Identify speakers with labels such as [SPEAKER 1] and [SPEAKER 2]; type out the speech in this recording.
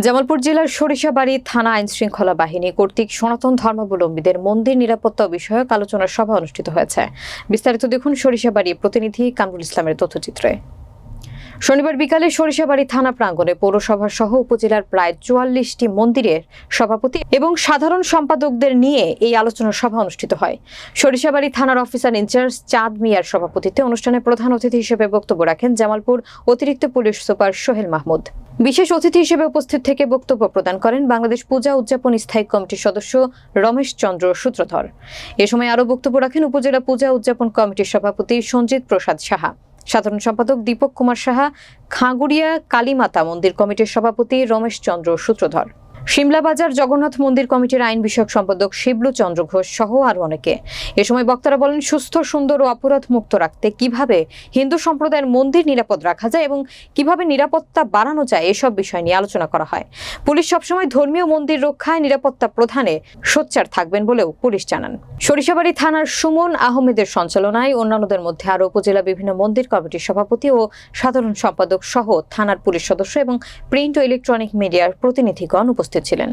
[SPEAKER 1] জামালপুর জেলার সরিষাবাড়ি থানা আইন শৃঙ্খলা বাহিনী কর্তৃক সনাতন ধর্মাবলম্বীদের মন্দির নিরাপত্তা বিষয়ক আলোচনা সভা অনুষ্ঠিত হয়েছে। বিস্তারিত দেখুন সরিষাবাড়ি প্রতিনিধি কামরুল ইসলামের তথ্যচিত্রে। শনিবার বিকালে সরিষাবাড়ি থানা প্রাঙ্গণে পৌরসভা সহ উপজেলার প্রায় চুয়াল্লিশটি মন্দিরের সভাপতি এবং সাধারণ সম্পাদকদের নিয়ে এই আলোচনা সভা অনুষ্ঠিত হয়। সরিষাবাড়ি থানার অফিসার ইনচার্জ চাঁদ মিয়ার সভাপতিত্বে অনুষ্ঠানে প্রধান অতিথি হিসেবে বক্তব্য রাখেন জামালপুর অতিরিক্ত পুলিশ সুপার সোহেল মাহমুদ। বিশেষ অতিথি হিসেবে উপস্থিত থেকে বক্তব্য প্রদান করেন বাংলাদেশ পূজা উদযাপন স্থায়ী কমিটির সদস্য রমেশ চন্দ্র সূত্রধর। এ সময় আরও বক্তব্য রাখেন উপজেলা পূজা উদযাপন কমিটির সভাপতি সঞ্জিত প্রসাদ সাহা। সাধারণ সম্পাদক দীপক কুমার সাহা খাঁগুড়িয়া কালীমাতা মন্দির কমিটির সভাপতি রমেশ চন্দ্র সূত্রধর। সিমলা বাজার জগন্নাথ মন্দির কমিটির আইন বিষয়ক সম্পাদক শিবলু চন্দ্র ঘোষ সহ আরও অনেকে। এ সময় বক্তারা বলেন, সুস্থ, সুন্দর ও অপরাধ মুক্ত রাখতে কীভাবে হিন্দু সম্প্রদায়ের মন্দির নিরাপদ রাখা যায় এবং কীভাবে নিরাপত্তা বাড়ানো যায় এসব বিষয় নিয়ে আলোচনা করা হয়। পুলিশ সবসময় ধর্মীয় মন্দির রক্ষায় নিরাপত্তা প্রধানে সোচ্চার থাকবেন বলেও পুলিশ জানান। সরিষাবাড়ি থানার সুমন আহমেদের সঞ্চালনায় অন্যান্যদের মধ্যে আরও উপজেলা বিভিন্ন মন্দির কমিটির সভাপতি ও সাধারণ সম্পাদক সহ থানার পুলিশ সদস্য এবং প্রিন্ট ও ইলেকট্রনিক মিডিয়ার প্রতিনিধিগণ উপস্থিত ছিলেন।